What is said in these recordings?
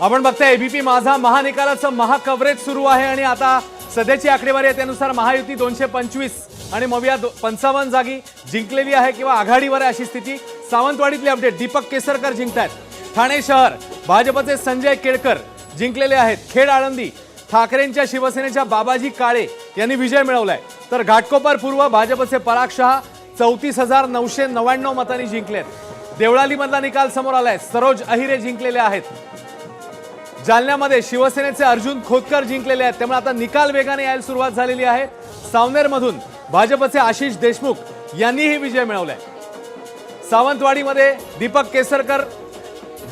आपण बघताय एबीपी माझा महानिकालाचं महाकव्हरेज सुरू आहे आणि आता सध्याची आकडेवारी आहे त्यानुसार महायुती दोनशे पंचवीस आणि मविया दो- पंचावन्न जागी जिंकलेली आहे किंवा आघाडीवर आहे अशी स्थिती. सावंतवाडीतली अपडेट दीपक केसरकर जिंकतायत. ठाणे शहर भाजपचे संजय केळकर जिंकलेले आहेत. खेड आळंदी ठाकरेंच्या शिवसेनेच्या बाबाजी काळे यांनी विजय मिळवलाय. तर घाटकोपर पूर्व भाजपचे पराग शहा चौतीस हजार नऊशे नव्याण्णव मतांनी जिंकलेत. देवळालीमधला निकाल समोर आलाय. सरोज अहिरे जिंकलेले आहेत. जालन्यामध्ये शिवसेनेचे अर्जुन खोतकर जिंकलेले आहेत. त्यामुळे आता निकाल वेगाने यायला सुरुवात झालेली आहे. सावनेरमधून भाजपचे आशिष देशमुख यांनीही विजय मिळवलाय. सावंतवाडीमध्ये दीपक केसरकर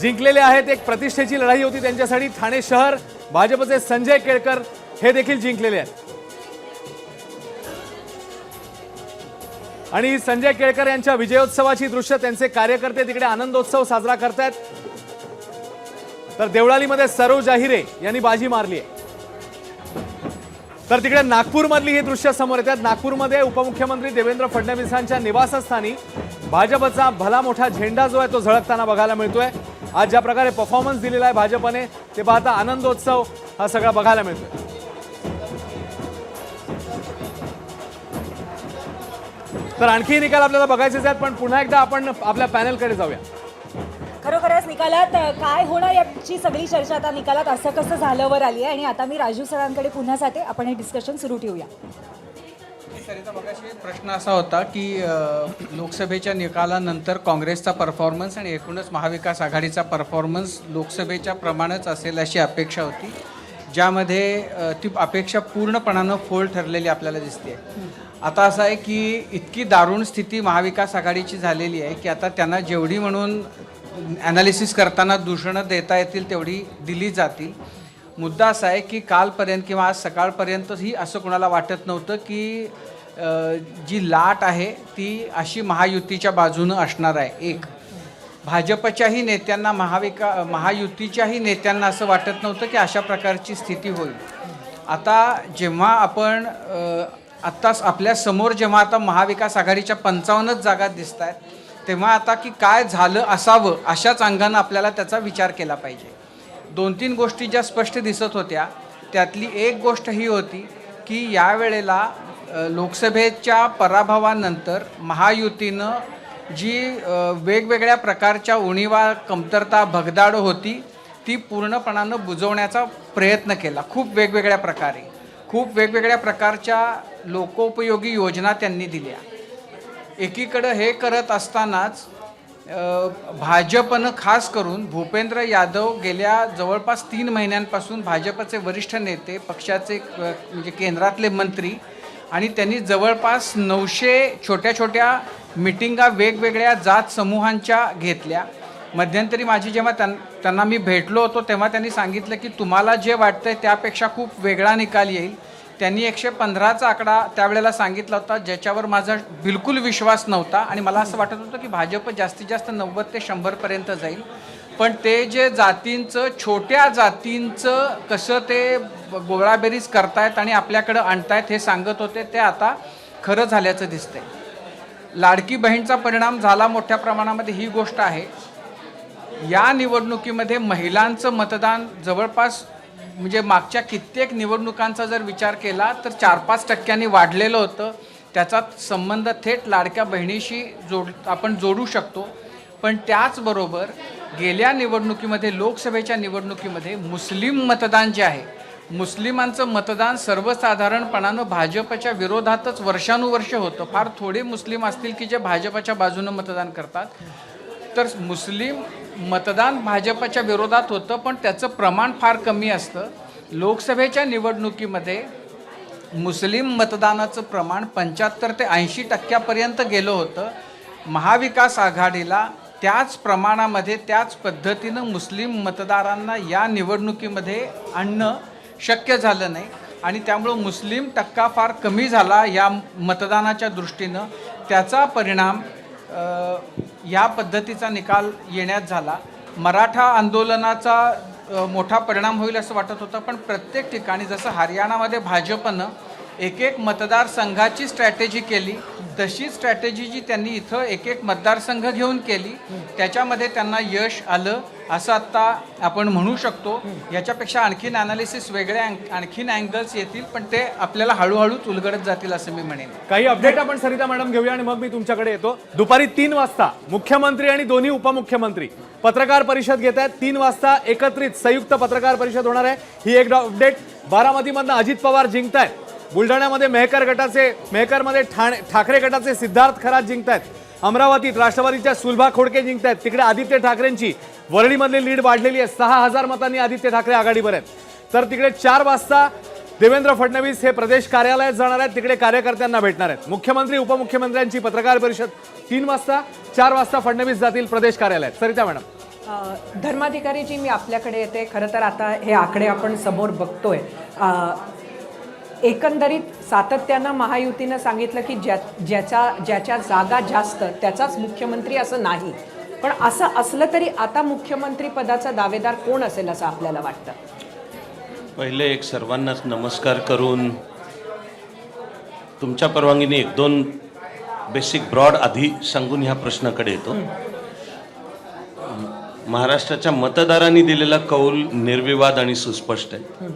जिंकलेले आहेत. एक प्रतिष्ठेची लढाई होती त्यांच्यासाठी. ठाणे शहर भाजपचे संजय केळकर हे देखील जिंकलेले आहेत. आणि संजय केळकर यांच्या विजयोत्सवाची दृश्य त्यांचे कार्यकर्ते तिकडे आनंदोत्सव साजरा करतायत. तर देवळालीमध्ये सरोज अहिरे यांनी बाजी मारली आहे. तर तिकडे नागपूरमधली ही दृश्य समोर येतात नागपूरमध्ये उपमुख्यमंत्री देवेंद्र फडणवीसांच्या निवासस्थानी भाजपचा भला मोठा झेंडा जो आहे तो झळकताना बघायला मिळतोय. आज ज्या प्रकारे परफॉर्मन्स दिलेला आहे भाजपने ते पाहता आनंदोत्सव हा सगळा बघायला मिळतोय. तर आणखी निकाल आपल्याला बघायचेच आहेत पण पुन्हा एकदा आपण आपल्या पॅनलकडे जाऊया. खरोखरच निकालात काय होणार याची सगळी चर्चा आता निकालात असं कसं झालं वर आली आहे आणि आता मी राजू सरांकडे पुन्हा जाते. आपण हे डिस्कशन सुरू ठेवूया. सरिता मगाशी प्रश्न असा होता की लोकसभेच्या निकालानंतर काँग्रेसचा परफॉर्मन्स आणि एकूणच महाविकास आघाडीचा परफॉर्मन्स लोकसभेच्या प्रमाणच असेल अशी अपेक्षा होती ज्यामध्ये ती अपेक्षा पूर्णपणानं फोल ठरलेली आपल्याला दिसते आता असं आहे की इतकी दारुण स्थिती महाविकास आघाडीची झालेली आहे की आता त्यांना जेवढी म्हणून ॲनालिसिस करताना दूषणं देता येतील तेवढी दिली जातील. मुद्दा असा आहे की कालपर्यंत किंवा आज सकाळपर्यंतही असं कोणाला वाटत नव्हतं की जी लाट आहे ती अशी महायुतीच्या बाजूनं असणार आहे. एक भाजपच्याही नेत्यांना महाविका महायुतीच्याही नेत्यांना असं वाटत नव्हतं की अशा प्रकारची स्थिती होईल. आता जेव्हा आपण आत्ताच आपल्यासमोर जेव्हा आता महाविकास आघाडीच्या पंचावन्नच जागा दिसत आहेत तेव्हा आता की काय झालं असावं अशाच अंगानं आपल्याला त्याचा विचार केला पाहिजे. दोन तीन गोष्टी ज्या स्पष्ट दिसत होत्या त्यातली एक गोष्ट ही होती की यावेळेला लोकसभेच्या पराभवानंतर महायुतीनं जी वेगवेगळ्या प्रकारच्या उणीवा कमतरता भगदाड होती ती पूर्णपणानं बुजवण्याचा प्रयत्न केला. खूप वेगवेगळ्या प्रकारे. खूप वेगवेगळ्या प्रकारच्या लोकोपयोगी योजना त्यांनी दिल्या. एकीकडं हे करत असतानाच भाजपनं खास करून भूपेंद्र यादव गेल्या जवळपास तीन महिन्यांपासून भाजपचे वरिष्ठ नेते पक्षाचे म्हणजे केंद्रातले मंत्री आणि त्यांनी जवळपास नऊशे छोट्या छोट्या मिटिंगा वेगवेगळ्या जात समूहांच्या घेतल्या. मध्यंतरी माझी जेव्हा त्यां त्यांना मी भेटलो होतो तेव्हा त्यांनी सांगितलं की तुम्हाला जे वाटतंय त्यापेक्षा खूप वेगळा निकाल येईल. त्यांनी एकशे पंधराचा आकडा त्यावेळेला सांगितला होता ज्याच्यावर माझा बिलकुल विश्वास नव्हता. आणि मला असं वाटत होतं की भाजप जास्तीत जास्त नव्वद ते शंभरपर्यंत जाईल. पण ते जे जातींचं छोट्या जातींचं कसं ते गोळाबेरीज करतायत आणि आपल्याकडं आणतायत हे सांगत होते ते आता खरं झाल्याचं दिसतंय. लाडकी बहीणचा परिणाम झाला मोठ्या प्रमाणामध्ये ही गोष्ट आहे. या निवडणुकीमध्ये महिलांचं मतदान जवळपास म्हणजे मागच्या कित्येक निवडणुकांचा जर विचार केला तर चार पाच टक्क्यांनी वाढलेलं होतं. त्याचा संबंध थेट लाडक्या बहिणीशी जोड आपण जोडू शकतो. पण त्याचबरोबर गेल्या निवडणुकीमध्ये लोकसभेच्या निवडणुकीमध्ये मुस्लिम मतदान जे आहे मुस्लिमांचं मतदान सर्वसाधारणपणानं भाजपच्या विरोधातच वर्षानुवर्ष होतं. फार थोडे मुस्लिम असतील की जे भाजपच्या बाजूनं मतदान करतात. तर मुस्लिम मतदान भाजपच्या विरोधात होतं पण त्याचं प्रमाण फार कमी असतं. लोकसभेच्या निवडणुकीमध्ये मुस्लिम मतदानाचं प्रमाण पंच्याहत्तर ते ऐंशी टक्क्यापर्यंत गेलं होतं. महाविकास आघाडीला त्याच प्रमाणामध्ये त्याच पद्धतीनं मुस्लिम मतदारांना या निवडणुकीमध्ये आणणं शक्य झालं नाही. आणि त्यामुळं मुस्लिम टक्का फार कमी झाला या मतदानाच्या दृष्टीनं. त्याचा परिणाम या पद्धतीचा निकाल येण्यात झाला. मराठा आंदोलनाचा मोठा परिणाम होईल असं वाटत होतं पण प्रत्येक ठिकाणी जसं हरियाणामध्ये भाजपनं एक एक मतदारसंघाची स्ट्रॅटेजी केली. तशी स्ट्रॅटेजी जी त्यांनी इथं एक एक मतदारसंघ घेऊन केली त्याच्यामध्ये त्यांना यश आलं असं आत्ता आपण म्हणू शकतो. याच्यापेक्षा आणखीन अनालिसिस वेगळे आणखीन अँगल्स येतील पण ते आपल्याला हळूहळूच उलगडत जातील असं मी म्हणेन. काही अपडेट आपण सरिता मॅडम घेऊया आणि मग मी तुमच्याकडे येतो. दुपारी तीन वाजता मुख्यमंत्री आणि दोन्ही उपमुख्यमंत्री पत्रकार परिषद घेत आहेत. तीन वाजता एकत्रित संयुक्त पत्रकार परिषद होणार आहे. ही एक अपडेट बारामतीमधनं अजित पवार जिंकतायत. बुलढाण्यामध्ये मेहकर गटाचे मेहकरमध्ये ठाणे ठाकरे गटाचे सिद्धार्थ खरात जिंकतायत. अमरावतीत राष्ट्रवादीच्या सुलभा खोडके जिंकतायत. तिकडे आदित्य ठाकरेंची वरळीमधली लीड वाढलेली आहे. सहा हजार मतांनी आदित्य ठाकरे आघाडीवर आहेत. तर तिकडे चार वाजता देवेंद्र फडणवीस हे प्रदेश कार्यालयात जाणार आहेत. तिकडे कार्यकर्त्यांना भेटणार आहेत. मुख्यमंत्री उपमुख्यमंत्र्यांची पत्रकार परिषद तीन वाजता चार वाजता फडणवीस जातील प्रदेश कार्यालयात. सरिता मॅडम. धर्माधिकारीजी मी आपल्याकडे येते. खरं तर आता हे आकडे आपण समोर बघतोय. एकंदरीत सातत्यानं महायुतीनं सांगितलं की ज्या ज्याच्या ज्याच्या जागा जास्त त्याचाच मुख्यमंत्री असं नाही. पण असं असलं तरी आता मुख्यमंत्री पदाचा दावेदार कोण असेल असं आपल्याला वाटतं? पहिले एक सर्वांनाच नमस्कार करून तुमच्या परवानगीने एक दोन बेसिक ब्रॉड आधी सांगून ह्या प्रश्नाकडे येतो. महाराष्ट्राच्या मतदारांनी दिलेला कौल निर्विवाद आणि सुस्पष्ट आहे.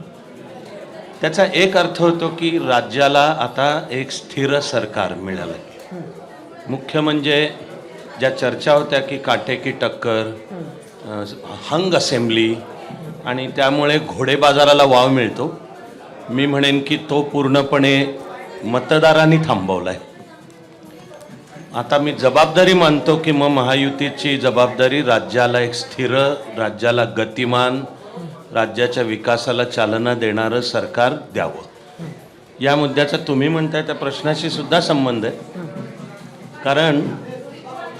त्याचा एक अर्थ होतो की राज्याला आता एक स्थिर सरकार मिळालं. आहे मुख्य म्हणजे ज्या चर्चा होत्या की काटेकी टक्कर हंग असेंब्ली आणि त्यामुळे घोडे बाजाराला वाव मिळतो. मी म्हणेन की तो पूर्णपणे मतदारांनी थांबवला आहे आता मी जबाबदारी मानतो की मग महायुतीची जबाबदारी राज्याला एक स्थिर राज्याला गतिमान राज्याच्या विकासाला चालना देणारं सरकार द्यावं. या मुद्द्याचा तुम्ही म्हणताय त्या प्रश्नाशी सुद्धा संबंध आहे. कारण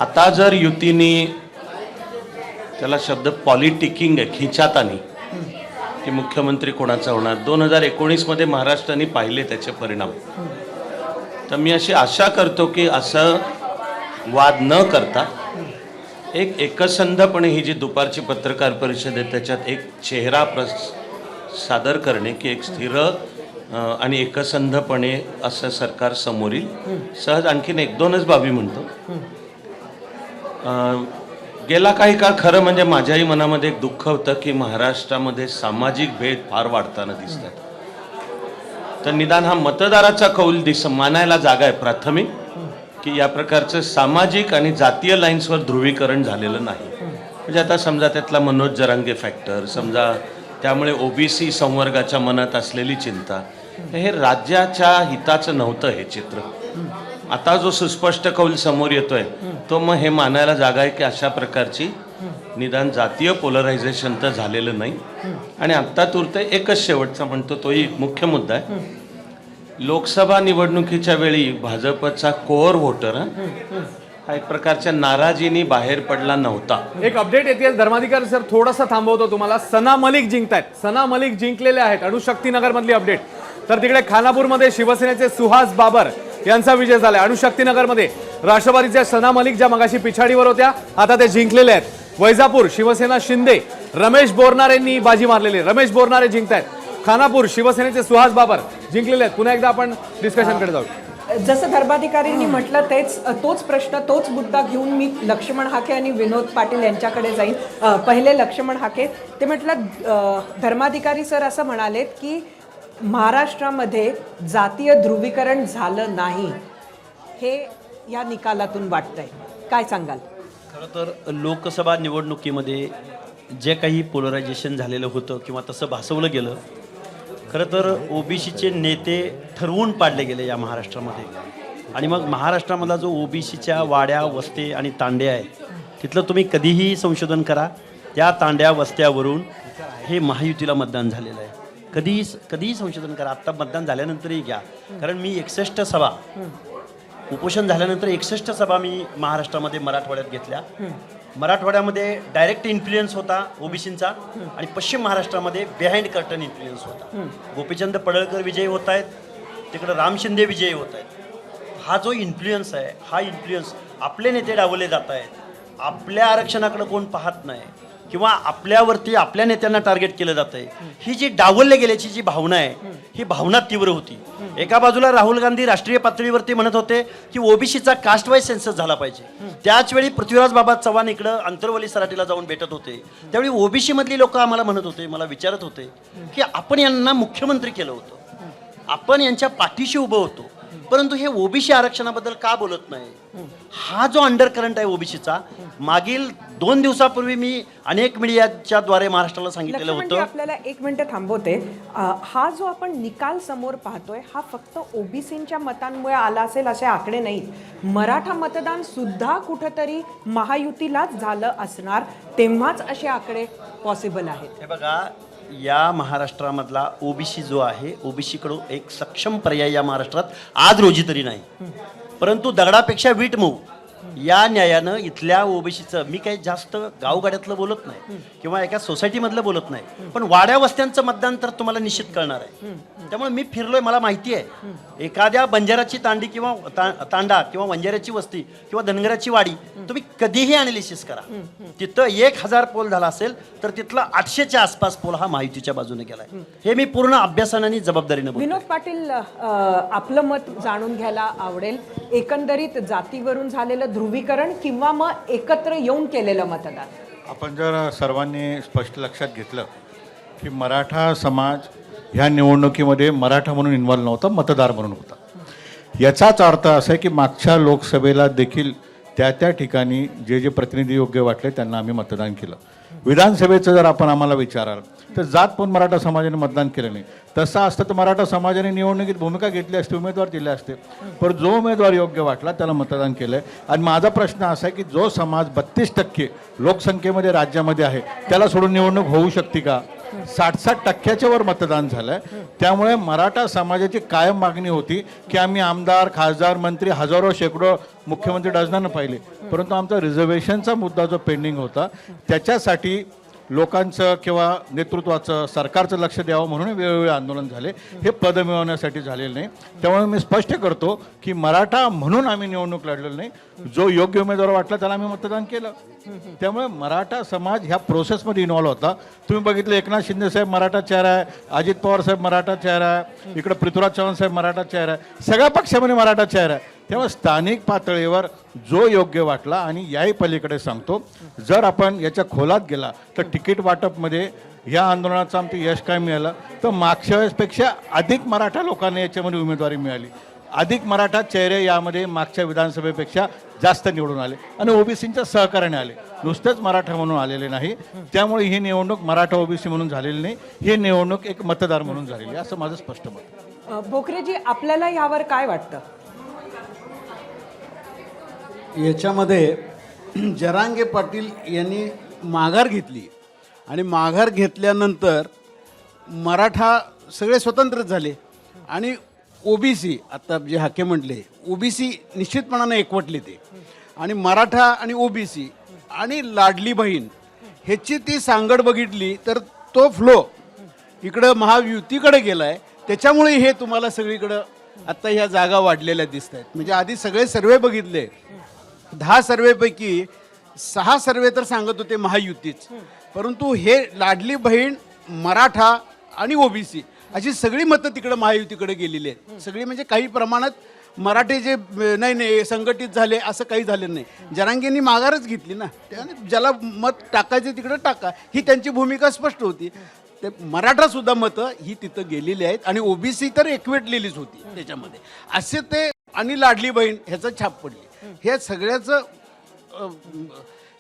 आता जर युतीनी त्याला शब्द पॉलिटिकिंग आहे खिचातानी की मुख्यमंत्री कोणाचा होणार? दोन हजार एकोणीसमध्ये महाराष्ट्राने पाहिले त्याचे परिणाम. तर मी अशी आशा करतो की असं वाद न करता एक एकसंधपणे ही जी दुपारची पत्रकार परिषद आहे त्याच्यात एक चेहरा प्रस सादर करणे की एक स्थिर आणि एकसंधपणे असं सरकार समोर येईल. सहज आणखीन एक दोनच बाबी म्हणतो. गेला काही काळ खरं म्हणजे माझ्याही मनामध्ये एक दुःख होतं की महाराष्ट्रामध्ये सामाजिक भेद फार वाढताना दिसतात. तर निदान हा मतदाराचा कौल दिस मानायला जागा आहे प्राथमिक. की या प्रकारचं सामाजिक आणि जातीय लाईन्सवर ध्रुवीकरण झालेलं नाही. म्हणजे आता समजा त्यातला मनोज जरांगे फॅक्टर समजा त्यामुळे ओबीसी संवर्गाच्या मनात असलेली चिंता हे राज्याच्या हिताचं नव्हतं हे चित्र. आता जो सुस्पष्ट कौल समोर येतोय तो मग हे मानायला जागा आहे की अशा प्रकारची निदान जातीय पोलरायझेशन तर झालेलं नाही. आणि आत्ता तूर्त एकच शेवटचा म्हणतो तोही एक मुख्य मुद्दा आहे. लोकसभा निवडणुकीच्या वेळी भाजपचा कोअर व्होटर हा? एक प्रकारच्या नाराजीनी बाहेर पडला नव्हता. एक अपडेट येते धर्माधिकारी सर थोडंसं थांबवतो तुम्हाला. सना मलिक जिंकतायत. सना मलिक जिंकलेले आहेत. अणुशक्तीनगर मधली अपडेट तर तिकडे खानापूरमध्ये शिवसेनेचे सुहास बाबर यांचा विजय झालाय. अणुशक्तीनगरमध्ये राष्ट्रवादीच्या सना मलिक ज्या मगाशी पिछाडीवर होत्या आता ते जिंकलेले आहेत. वैजापूर शिवसेना शिंदे रमेश बोरनारेंनी बाजी मारलेली. रमेश बोरनारे जिंकतायत. खानापूर शिवसेनेचे सुहास बाबर जिंकलेले आहेत. पुन्हा एकदा आपण डिस्कशनकडे जाऊ. जसं धर्माधिकारींनी म्हटलं तेच तोच प्रश्न तोच मुद्दा घेऊन मी लक्ष्मण हाके आणि विनोद पाटील यांच्याकडे जाईन. पहिले लक्ष्मण हाके. ते म्हटलं धर्माधिकारी सर असं म्हणालेत की महाराष्ट्रामध्ये जातीय ध्रुवीकरण झालं नाही. हे या निकालातून वाटतंय. काय सांगाल? खरं तर लोकसभा निवडणुकीमध्ये जे काही पोलरायझेशन झालेलं होतं किंवा तसं भासवलं गेलं खरं तर ओबीसीचे नेते ठरवून पाडले गेले या महाराष्ट्रामध्ये. आणि मग महाराष्ट्रामधला जो ओबीसीच्या वाड्या वस्ते आणि तांडे आहे तिथलं तुम्ही कधीही संशोधन करा. त्या तांड्या वस्त्यावरून हे महायुतीला मतदान झालेलं आहे. कधीही कधीही संशोधन करा. आत्ता मतदान झाल्यानंतरही घ्या. कारण मी एकसष्ट सभा उपोषण झाल्यानंतर एकसष्ट सभा मी महाराष्ट्रामध्ये मराठवाड्यात घेतल्या. मराठवाड्यामध्ये डायरेक्ट इन्फ्लुएन्स होता ओबीसींचा आणि पश्चिम महाराष्ट्रामध्ये बिहाइंड कर्टन इन्फ्लुएन्स होता. गोपीचंद पडळकर विजयी होत आहेत तिकडं राम शिंदे विजयी होत आहेत. हा जो इन्फ्लुएन्स आहे हा इन्फ्लुएन्स आपले नेते डावले जात आहेत. आपल्या आरक्षणाकडे कोण पाहत नाही. किंवा आपल्यावरती आपल्या नेत्यांना टार्गेट केलं जात आहे ही जी डावलले गेल्याची जी भावना आहे ही भावना तीव्र होती. एका बाजूला राहुल गांधी राष्ट्रीय पातळीवरती म्हणत होते की ओबीसीचा कास्ट वाईज सेन्सस झाला पाहिजे. त्याच वेळी पृथ्वीराज बाबा चव्हाण इकडं अंतरवली सराटीला जाऊन भेटत होते. त्यावेळी ओबीसी मधली लोक आम्हाला म्हणत होते मला विचारत होते की आपण यांना मुख्यमंत्री केलं होतं. आपण यांच्या पाठीशी उभं होतो. परंतु हे ओबीसी आरक्षणाबद्दल का बोलत नाही? हा जो अंडर करंट आहे ओबीसीचा मागील दोन दिवसापूर्वी मी अनेक मीडियाच्या द्वारे महाराष्ट्राला सांगितलेलं होतं. आपल्याला एक मिनिट थांबवते. हा जो आपण निकाल समोर पाहतोय हा फक्त ओबीसींच्या मतांमुळे आला असेल असे आकडे नाहीत. मराठा मतदान सुद्धा कुठंतरी महायुतीलाच झालं असणार तेव्हाच असे आकडे पॉसिबल आहेत. हे बघा या महाराष्ट्रामधला ओबीसी जो आहे ओबीसीकडून एक सक्षम पर्याय या महाराष्ट्रात आज रोजी तरी नाही. परंतु दगडापेक्षा वीट मऊ. या न्यायानं इथल्या ओबीसीचं मी काही जास्त गावगाड्यातलं बोलत नाही किंवा एका सोसायटीमधलं बोलत नाही पण वाड्या वस्त्यांचं मतदान तर तुम्हाला निश्चित कळणार आहे. त्यामुळे मी फिरलोय मला माहिती आहे. एखाद्या बंजाराची तांडी किंवा तांडा किंवा वंजाऱ्याची वस्ती किंवा धनगराची वाडी तुम्ही कधीही अनालिसिस करा. तिथं एक हजार पोल झाला असेल तर तिथला आठशेच्या आसपास पोल हा माहितीच्या बाजूने गेलाय. हे मी पूर्ण अभ्यासाने आणि जबाबदारीनं. विनोद पाटील आपलं मत जाणून घ्यायला आवडेल. एकंदरीत जातीवरून झालेलं ध्रुवीकरण किंवा मग एकत्र येऊन केलेलं मतदान? आपण जर सर्वांनी स्पष्ट लक्षात घेतलं की मराठा समाज ह्या निवडणुकीमध्ये मराठा म्हणून इन्व्हॉल्व नव्हता मतदार म्हणून होता. याचाच अर्थ असा आहे की मागच्या लोकसभेला देखील त्या त्या ठिकाणी जे जे प्रतिनिधी योग्य वाटले त्यांना आम्ही मतदान केलं. विधानसभेचं जर आपण आम्हाला विचाराल तर जात पण मराठा समाजाने मतदान केलं नाही. तसं असतं तर मराठा समाजाने निवडणुकीत भूमिका घेतली असते उमेदवार दिले असते. पण जो उमेदवार योग्य वाटला त्याला मतदान केलं आहे आणि माझा प्रश्न असा आहे की जो समाज बत्तीस टक्के लोकसंख्येमध्ये राज्यामध्ये आहे त्याला सोडून निवडणूक होऊ शकते का? साठ साठ टक्क्याच्या वर मतदान झालंय. त्यामुळे मराठा समाजाची कायम मागणी होती की आम्ही आमदार खासदार मंत्री हजारो शेकडो मुख्यमंत्री डझनानं पाहिले. परंतु आमचा रिझर्वेशनचा मुद्दा जो पेंडिंग होता त्याच्यासाठी लोकांचं किंवा नेतृत्वाचं सरकारचं लक्ष द्यावं म्हणून वेगवेगळे आंदोलन झाले. हे पद मिळवण्यासाठी झालेलं नाही. त्यामुळे मी स्पष्ट करतो की मराठा म्हणून आम्ही निवडणूक लढलेलो नाही. जो योग्य उमेदवार वाटला त्याला आम्ही मतदान केलं. त्यामुळे मराठा समाज ह्या प्रोसेसमध्ये इन्व्हॉल्व होता. तुम्ही बघितलं एकनाथ शिंदे साहेब मराठा चेहरा आहे अजित पवार साहेब मराठा चेहरा आहे इकडं पृथ्वीराज चव्हाण साहेब मराठा चेहरा आहे. सगळ्या पक्षामध्ये मराठा चेहरा आहे. तेव्हा स्थानिक पातळीवर जो योग्य वाटला आणि याही पलीकडे सांगतो जर आपण याच्या खोलात गेला तर तिकीट वाटपमध्ये या आंदोलनाचं आमचं यश काय मिळालं? तर मागच्या वेळेसपेक्षा अधिक मराठा लोकांना याच्यामध्ये उमेदवारी मिळाली. अधिक मराठा चेहरे यामध्ये मागच्या विधानसभेपेक्षा जास्त निवडून आले आणि ओबीसींच्या सहकार्याने आले. नुसतेच मराठा म्हणून आलेले नाही. त्यामुळे ही निवडणूक मराठा ओबीसी म्हणून झालेली नाही. ही निवडणूक एक मतदार म्हणून झालेली आहे असं माझं स्पष्ट मत आहे. आपल्याला यावर काय वाटतं? याच्यामध्ये जरांगे पाटील यांनी माघार घेतली. आणि माघार घेतल्यानंतर मराठा सगळे स्वतंत्रच झाले. आणि ओबीसी आत्ता जे हाके म्हटले ओबीसी निश्चितपणाने एकवटले ते. आणि मराठा आणि ओबीसी आणि लाडली बहीण ह्याची ती सांगड बघितली तर तो फ्लो इकडं महायुतीकडे गेला आहे त्याच्यामुळे हे तुम्हाला सगळीकडं आत्ता ह्या जागा वाढलेल्या दिसत आहेत म्हणजे आधी सगळे सर्वे बघितले दहा सर्वेपैकी सहा सर्वे तर सांगत होते महायुतीच. परंतु हे लाडली बहीण मराठा आणि ओबीसी अशी सगळी मतं तिकडं महायुतीकडे गेलेली आहेत. सगळी म्हणजे काही प्रमाणात मराठे जे नाही नाही संघटित झाले असं काही झालं नाही. जरांगींनी माघारच घेतली ना. त्याने ज्याला मत टाकायचे तिकडं टाका ही त्यांची भूमिका स्पष्ट होती. ते मराठासुद्धा मतं ही तिथं गेलेली आहेत आणि ओबीसी तर एकवेटलेलीच होती त्याच्यामध्ये. असे ते आणि लाडली बहीण ह्याचा छाप पडली. हे सगळ्याचं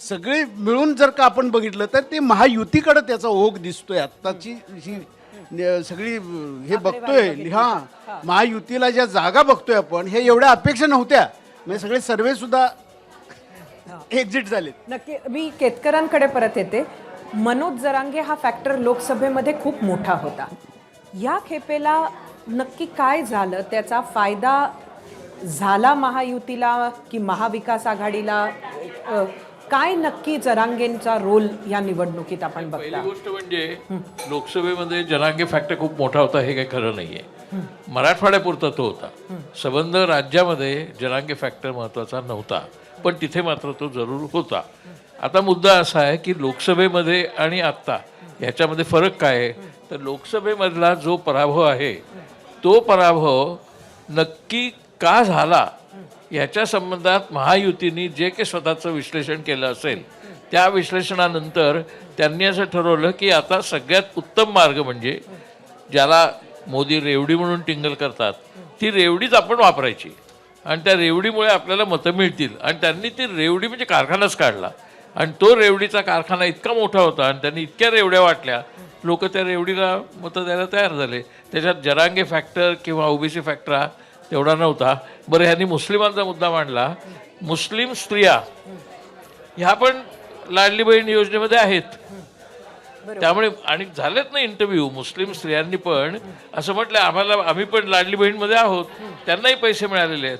सगळे मिळून जर का आपण बघितलं तर ते महायुतीकडे त्याचा ओघ दिसतोय. आत्ताची ही सगळी हे बघतोय. हा महायुतीला ज्या जागा बघतोय आपण हे एवढ्या अपेक्षा नव्हत्या. म्हणजे सगळे सर्वे सुद्धा एक्झिट झालेत. नक्की मी केतकरांकडे परत येते. मनोज जरांगे हा फॅक्टर लोकसभेमध्ये खूप मोठा होता. या खेपेला नक्की काय झालं? त्याचा फायदा झाला महायुतीला की महाविकास आघाडीला? काय नक्की जरांगेंचा रोल या निवडणुकीत आपण बघता? गोष्ट म्हणजे लोकसभेमध्ये जनांगे फॅक्टर खूप मोठा होता हे काही खरं नाहीये. मराठवाड्यापुरता तो होता. संबंध राज्यामध्ये जनांगे फॅक्टर महत्त्वाचा नव्हता पण तिथे मात्र तो जरूर होता. आता मुद्दा असा आहे की लोकसभेमध्ये आणि आत्ता ह्याच्यामध्ये फरक काय आहे? तर लोकसभेमधला जो पराभव आहे तो पराभव नक्की का झाला? याच्या संबंधात महायुतीने जे काही स्वतःचं विश्लेषण केलं असेल त्या विश्लेषणानंतर त्यांनी असं ठरवलं की आता सगळ्यात उत्तम मार्ग म्हणजे ज्याला मोदी रेवडी म्हणून टिंगल करतात ती रेवडीच आपण वापरायची. आणि त्या रेवडीमुळे आपल्याला मतं मिळतील. आणि त्यांनी ती रेवडी म्हणजे कारखानाच काढला. आणि तो रेवडीचा कारखाना इतका मोठा होता आणि त्यांनी इतक्या रेवड्या वाटल्या लोक त्या रेवडीला मतं द्यायला तयार झाले. त्याच्यात जरांगे फॅक्टर किंवा ओबीसी फॅक्टर हा तेवढा नव्हता. बरं ह्यांनी मुस्लिमांचा मुद्दा मांडला. मुस्लिम स्त्रिया ह्या पण लाडली बहीण योजनेमध्ये आहेत त्यामुळे आणि झालेत ना इंटरव्ह्यू मुस्लिम स्त्रियांनी पण असं म्हटलं आम्हाला आम्ही पण लाडली बहीणमध्ये आहोत. त्यांनाही पैसे मिळालेले आहेत.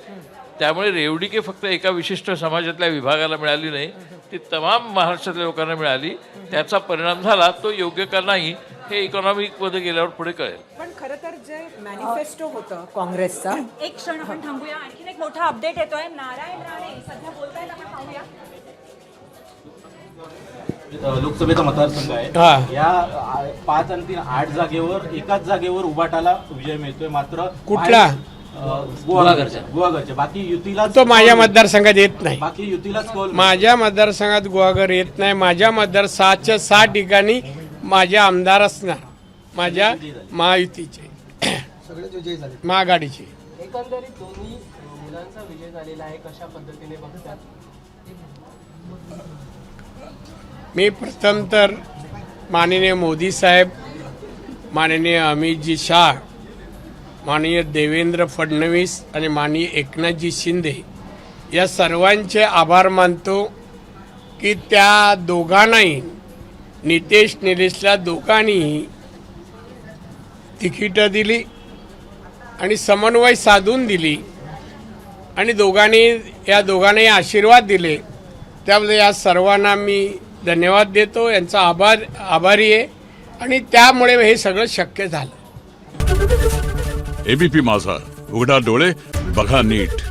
त्यामुळे रेवडी की फक्त एका विशिष्ट समाजातल्या विभागाला मिळाली नाही ती तमाम महाराष्ट्रातल्या लोकांना मिळाली. त्याचा परिणाम झाला तो योग्य का नाही हे इकॉनॉमिकमध्ये गेल्यावर पुढे कळेल. पण खरं जे मॅनिफेस्टो होतं काँग्रेसचं. एक क्षण आपण थांबूया. आणखीन एक मोठा अपडेट येतोय. नारायण राणे सध्या बोलतायत आपण पाहूया लोकसभेचा मतदारसंघ आहे. या पाच आणि तीन आठ जागेवर एकाच जागेवर उभाटाला विजय मिळतोय. मात्र कुठला? बाकी युतीला तो माझ्या मतदारसंघात येत नाही. बाकी युतीलाच कौल माझ्या मतदारसंघात गुहागर येत नाही. माझ्या मतदार सहाच्या सहा ठिकाणी माझे आमदार असणार. माझ्या महायुतीचे. महाआघाडीचे एकंदरीत दोन्ही मुलांचा विजय झालेला आहे कशा पद्धतीने बघतात? मी प्रथम तर माननीय मोदी साहेब माननीय अमितजी शाह माननीय देवेंद्र फडणवीस आणि माननीय एकनाथजी शिंदे या सर्वांचे आभार मानतो की त्या दोघांनाही नितेश निलेशला दोघांनीही तिकीटं दिली. आणि समन्वय साधून दिली आणि दोघांनी या दोघांनाही आशीर्वाद दिले. त्यामध्ये या सर्वांना मी धन्यवाद देतो. यांचा आभार आभारी आहे. आणि त्यामुळे हे सगळं शक्य झालं. एबीपी माझा. उघडा डोळे बघा नीट.